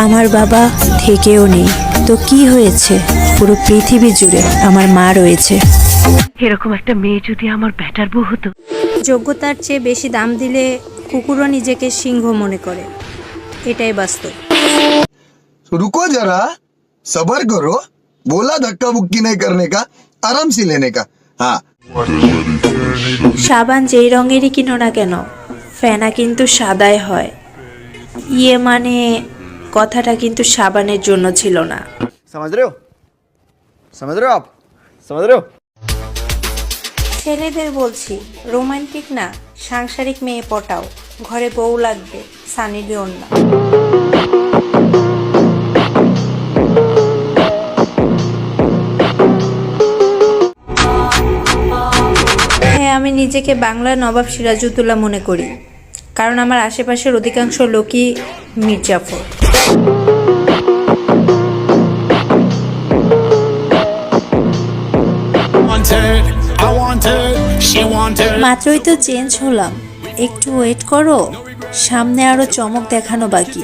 আমার বাবা থেকেও নেই। তো কি হয়েছে? পুরো পৃথিবী জুড়ে আমার মা রয়েছে। এরকম একটা মেয়ে যদি আমার ব্যাটার বউ হতো। যোগ্যতার চেয়ে বেশি দাম দিলে কুকুরও নিজেকে সিংহ মনে করে। এটাই বাস্তব। রুকো যারা সবার করো। বোলা ধাক্কা বুক্কি নেই করনে কা আরাম সি লেনে কা। হ্যাঁ। সাবান যেই রঙেরই কিনো না কেন ফেনা কিন্তু সাদাই হয়। ইয়ে মানে কথাটা কিন্তু সাবানের জন্য ছিল না। ছেলেদের বলছি রোমান্টিক না সাংসারিক মেয়ে পটাও। ঘরে বউ লাগবে সানি লিওন না। হ্যাঁ আমি নিজেকে বাংলার নবাব সিরাজুদ্দোল্লা মনে করি। কারণ আমার আশেপাশের অধিকাংশ লোকই Mir Jafar. Wanted, I wanted, she wanted. মাত্রই তো চেঞ্জ হলাম। একটু ওয়েট করো সামনে আরও চমক দেখানো বাকি।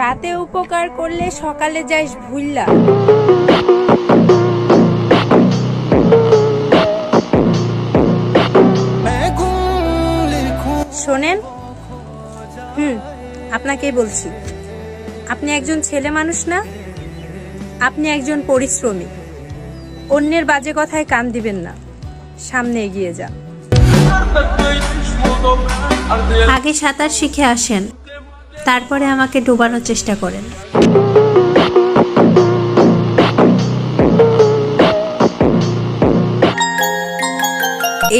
রাতে উপকার করলে সকালে যাইস ভুললা হুম আপনাকেই বলছি। আপনি একজন ছেলে মানুষ না আপনি একজন পরিশ্রমী। অন্যের বাজে কথায় কান দিবেন না। সামনে এগিয়ে যান। আগে সাঁতার শিখে আসেন তারপরে আমাকে ডোবানোর চেষ্টা করেন।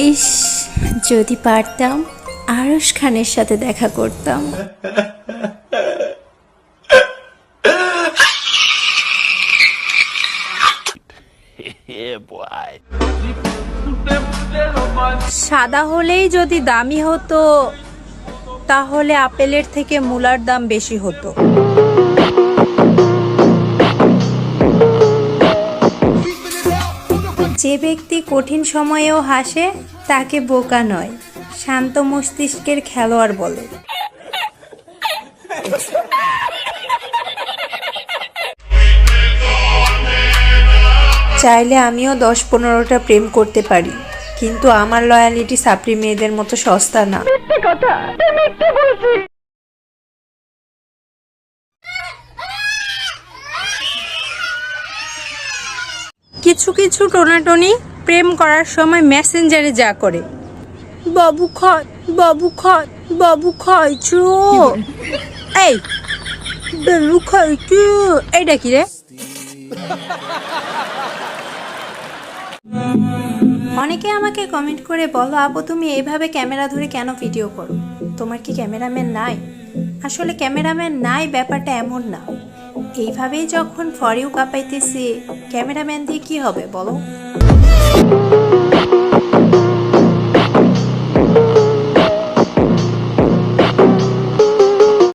ইস যদি পারতাম। আরশ খানের সাথে দেখা করতাম। সাদা হলেই যদি দামি হতো, তাহলে আপেলের থেকে মূলার দাম বেশি হতো। যে ব্যক্তি কঠিন সময়েও হাসে, তাকে বোকা নয়। শান্ত মস্তিষ্কের খেলোয়াড় বলে। চাইলে আমিও দশ পনেরোটা প্রেম করতে পারি কিন্তু আমার লয়ালিটি সাপ্রি মেয়েদের মতো সস্তা না। কিছু কিছু টোনাটনি প্রেম করার সময় মেসেঞ্জারে যা করে। বাবু খয় বাবু খয় বাবু খাইছো? এই বাবু খাইছো? এইটা কি রে? অনেকে আমাকে কমেন্ট করে বলো আপু তুমি এইভাবে ক্যামেরা ধরে কেন ভিডিও করো? তোমার কি ক্যামেরাম্যান নাই? আসলে ক্যামেরাম্যান নাই ব্যাপারটা এমন না। এইভাবেই যখন ফর ইউ কাঁপাইতেছি ক্যামেরাম্যান দিয়ে কি হবে বলো?